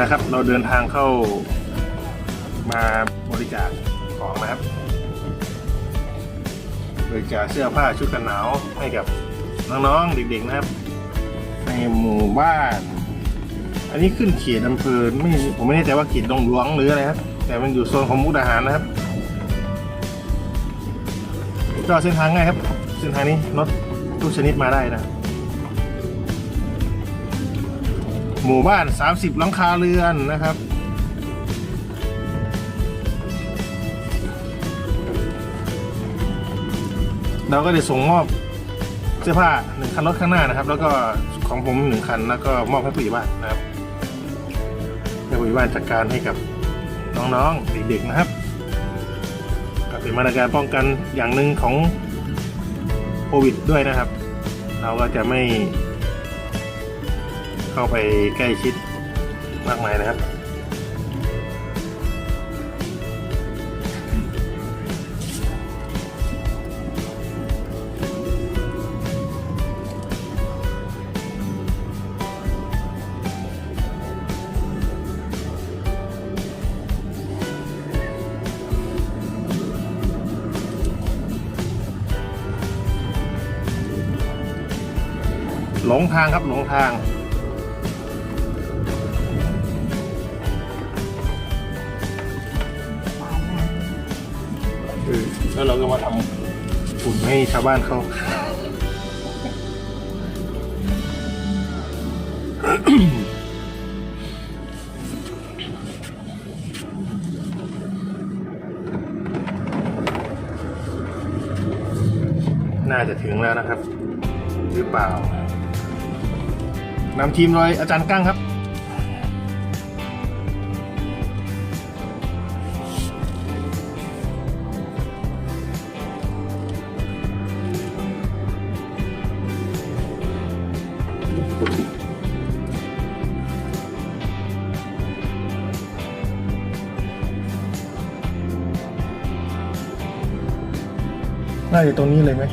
นะครับ เราเดินทางเข้ามาบริจาคของนะครับ บริจาคเสื้อผ้าชุดกันหนาวให้กับน้องๆเด็กๆนะครับ ในหมู่บ้าน อันนี้ขึ้นเขียดอำเภอไม่ผมไม่แน่ใจว่าเขียดดงหลวงหรืออะไรครับ แต่มันอยู่โซนของมุกดาหารนะครับก็เส้นทางง่ายครับ เส้นทางนี้รถทุกชนิดมาได้นะ หมู่บ้าน 30 หลังคาเรือนนะครับ เราก็ได้ส่งมอบเสื้อผ้าหนึ่งคันรถข้างหน้านะครับ แล้วก็ของผมหนึ่งคันแล้วก็มอบให้ผู้ใหญ่บ้านนะครับให้ผู้ใหญ่บ้านจัดการให้กับน้องๆเด็กๆนะครับก็เป็นมาตรการป้องกันอย่างหนึ่งของโควิดด้วยนะครับ เราก็จะไม่ เข้าไปใกล้ชิดมากมายนะครับหลงทางครับหลงทาง แล้วเราก็มาทำฝุ่นให้ชาวบ้านเขาน่าจะถึงแล้วนะครับ หรือเปล่า นำทีมโดยอาจารย์กั้งครับ น่าจะตรงนี้เลยไหม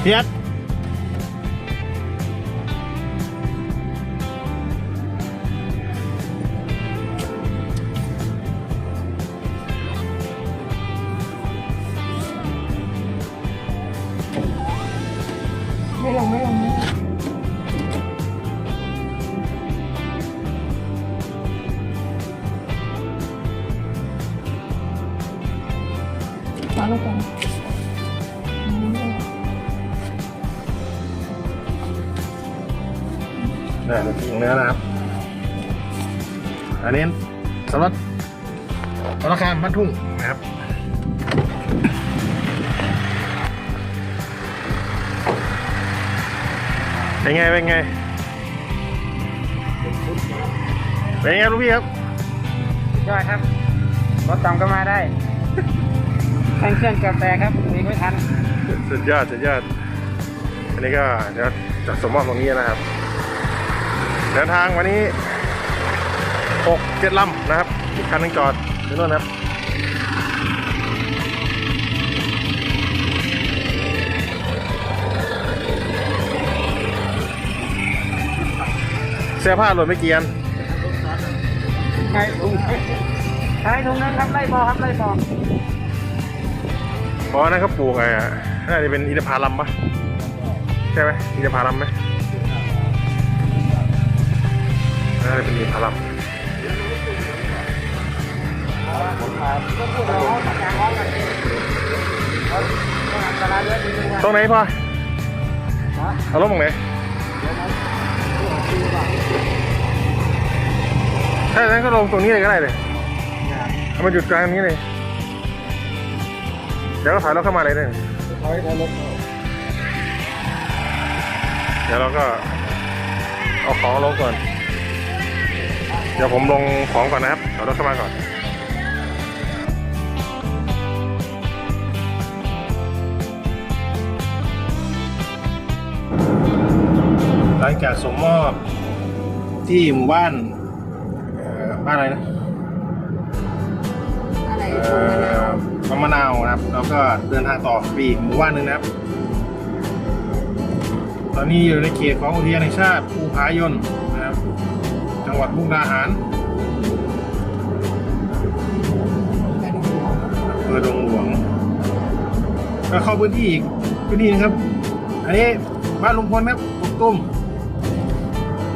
เพียรไม่ลงไม่ลงไมาล นี่เราถึงแล้วนะครับ อันนี้สำหรับธนาคารบ้านทุ่งนะครับเป็นไงเป็นไงเป็นไงลูกพี่ครับยอดครับรถต่ำก็มาได้แข่งเครื่องเกือบแตกครับหนีไม่ทัน สุดยอดสุดยอด อันนี้ก็เดี๋ยวจะสมมอบตรงนี้นะครับ เดินทางวันนี้หกเจ็ดลำนะครับอีกคันหนึงจอดอยู่นู่นนะครับเสื้อผ้าหล่นไม่เกียนใช่ถุงใช่ถุงนั้นครับไล่บอครับไล่บอเพราะว่านั่นเขาปลูกไงอะน่าจะเป็นอินทผลัมปะใช่ไหมอินทผลัมไหมาจะเป็นอินทผลัมตรงไหนพ่อเอารถตรงไหนถ้าอย่างนั้นก็ลงตรงนี้เลยก็ได้เลยเอามาหยุดกลางนี้เลย เดี๋ยวก็ถอยรถเข้ามาเลยเนี่ยถอยถอยรถเดี๋ยวเราก็เอาของลงก่อน เดี๋ยวผมลงของก่อนนะครับเอารถเข้ามาก่อนหลังจากส่งมอบที่หมู่บ้านเอ่อบ้านอะไรนะอะไรเอ่อมะมะนาวนะครับ แล้วก็เดินทางต่อไปอีกหมู่บ้านหนึ่งนะครับ ตอนนี้อยู่ในเขตของอุทยานแห่งชาติภูผายนนะครับ จังหวัดมุกดาหารอำเภอดงหลวงก็เข้าพื้นที่อีกพื้นที่นะครับ อันนี้บ้านลุงพลครับกกตุ้ม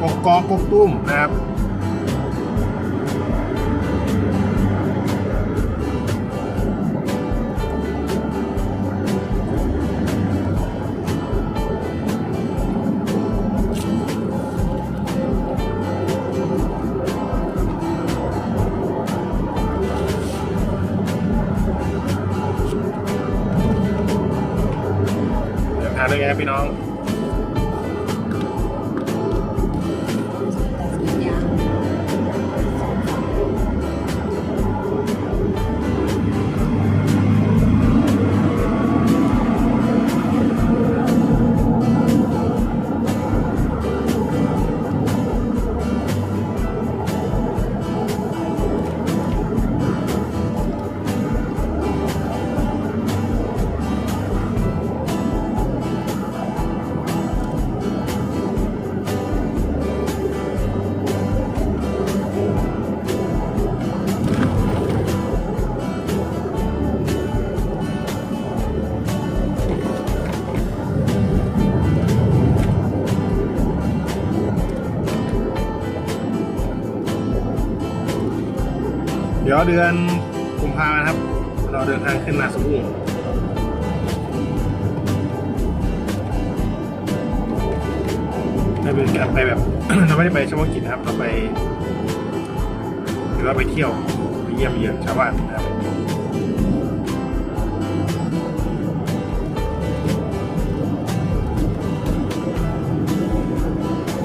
กกกอกกกตุ้มนะครับ ดี๋ยวเดือนกุมภาพันธ์ครับ เราเดินทางขึ้นนาสมุงไม่เป็นการไปแบบเราไม่ได้ไปเฉพาะกิจนะครับ เราไปหรือว่าไปเที่ยวไปเยี่ยมเยียนชาวบ้านนะครับ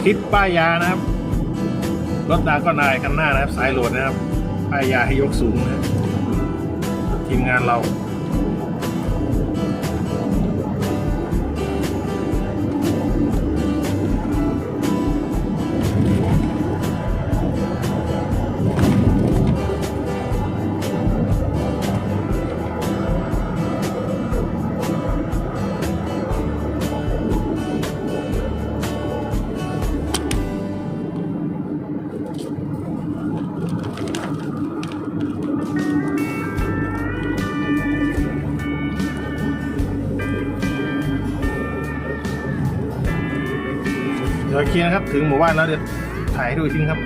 คลิปป้ายยานะครับ รถดาก็นายคันหน้านะครับ สายโหลดนะครับ ป้ายยาให้ยกสูงนะทีมงานเรา เดี๋ยวเคลียนะครับ ถึงหมู่บ้านแล้วเดี๋ยวถ่ายให้ดูอีกทีนึงครับ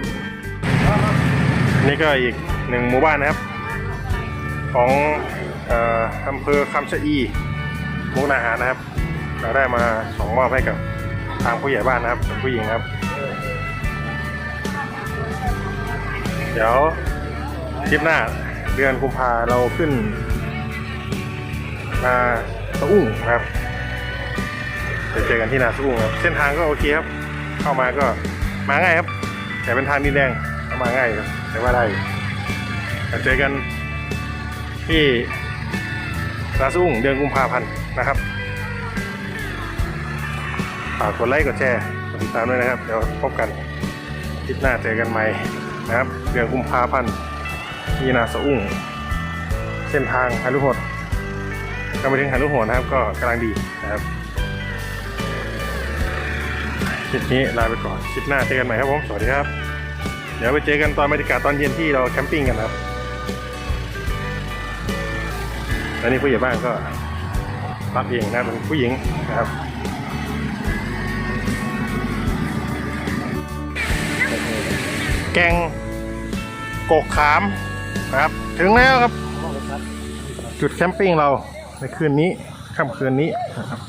นี่ก็อีกหนึ่งหมู่บ้านนะครับ ของอำเภอคำชะอีมุกดาหารนะครับ เราได้มาส่งมอบให้กับทางผู้ใหญ่บ้านนะครับผู้หญิงครับ เดี๋ยวคลิปหน้าเดือนกุมภาเราขึ้นนาตะอุ้งนครับไปเจอกันที่นาสุ้งครับ เส้นทางก็โอเคครับ เข้ามาก็มาง่ายครับ แต่เป็นทางดินแดงเข้ามาง่ายครับแต่ว่าได้เจอกันที่นาสุ้งเดือนกุมภาพันธ์นะครับฝากกดไลค์กดแชร์กดติดตามด้วยนะครับ เดี๋ยวพบกันคลิปหน้าเจอกันใหม่นะครับ เดือนกุมภาพันธ์ที่นาสุ้งเส้นทางฮารุโหดก็ไปถึงฮารุโหดนะครับ ก็กำลังดีนะครับ คลิปนี้ลาไปก่อนคลิปหน้าเจอกันใหม่ครับผมสวัสดีครับ เดี๋ยวไปเจอกันตอนบรรยากาศตอนเย็นที่เราแคมปิ้งกันครับตอนนี้ผู้ใหญ่บ้านก็รับเองนะเป็นผู้หญิงนะครับแกงกกขามนะครับ ถึงแล้วครับ จุดแคมปิ้งเราในคืนนี้ค่ำคืนนี้นะครับ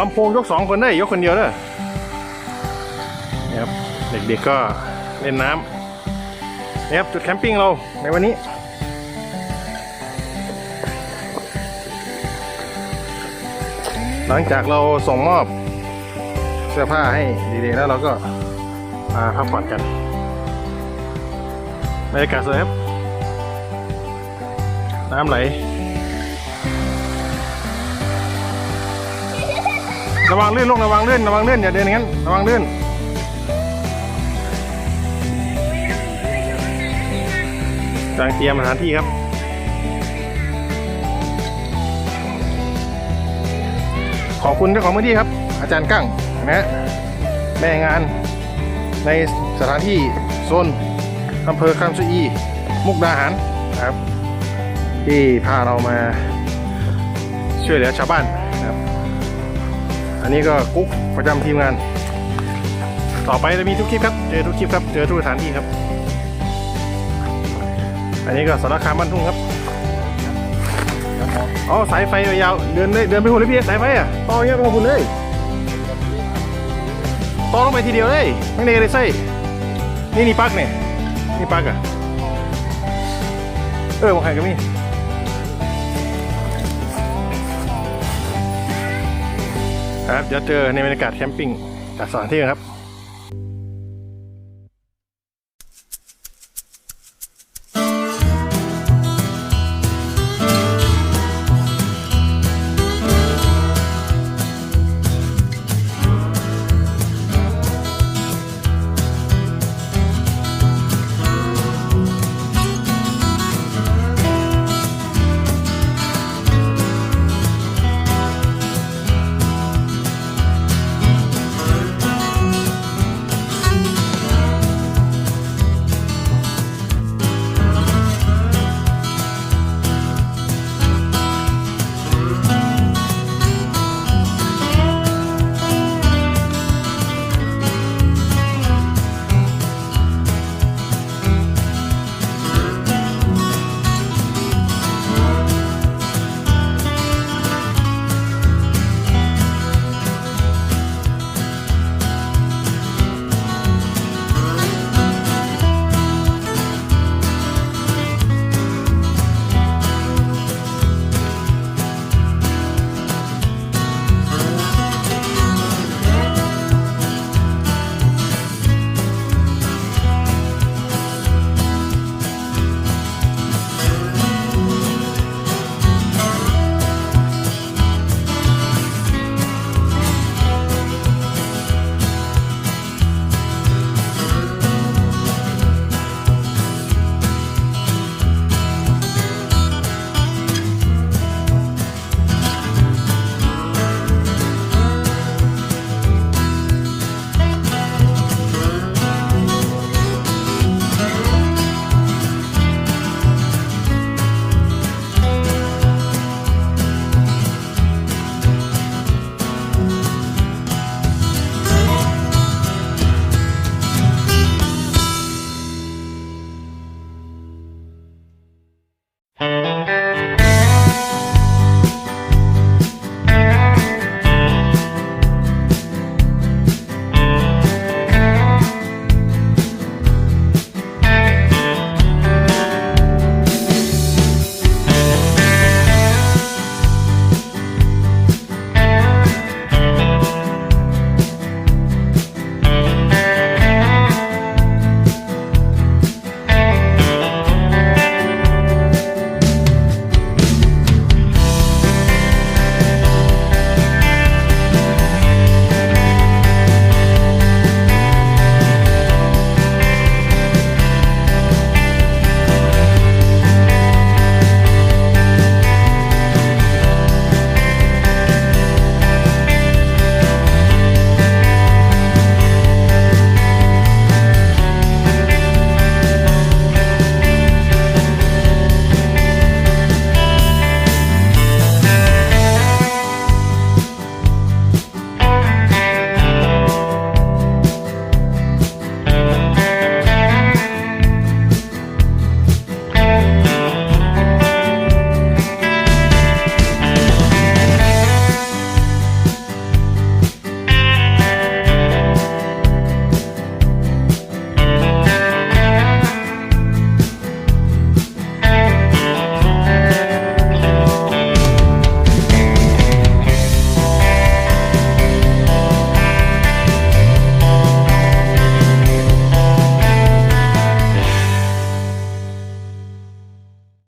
ลำโพงยกสองคนได้ยกคนเดียวเด้อนี่ครับเด็กๆก็เล่นน้ำนี่ครับจุดแคมปิ้งเราในวันนี้หลังจากเราส่งมอบเสื้อผ้าให้ดีๆแล้วเราก็มาพักผ่อนกันบรรยากาศสวยครับ น้ำไหล ระวังลื่นลูกระวังลื่นระวังลื่นอย่าเดินอย่างนั้นระวังลื่นกำลังเตรียมสถานที่ครับขอบคุณเจ้าของพื้นที่ครับ อาจารย์กั้งนะฮะแม่งานในสถานที่โซนอำเภอคำชะอีมุกดาหารนะครับ ที่พาเรามาช่วยเหลือชาวบ้าน อันนี้ก็กุ๊กประจำทีมงาน ต่อไปจะมีทุกคลิปครับ เจอทุกคลิปครับ เจอทุกสถานที่ครับ อันนี้ก็สารคามบ้านทุ่งครับอ๋อสายไฟยาวเดินได้เดินไปหุ่นเลยพี่สายไฟอะต่อเงี้ยไปหุ่นเลยต่อลงไปทีเดียวเลยไม่ได้เลยไส้นี่นี่ปลั๊กเนี่ยนี่ปลั๊กอะเออมองใครกันมี่ ครับเดี๋ยวเจอในบรรยากาศแคมปิ้งจากสถานที่ครับ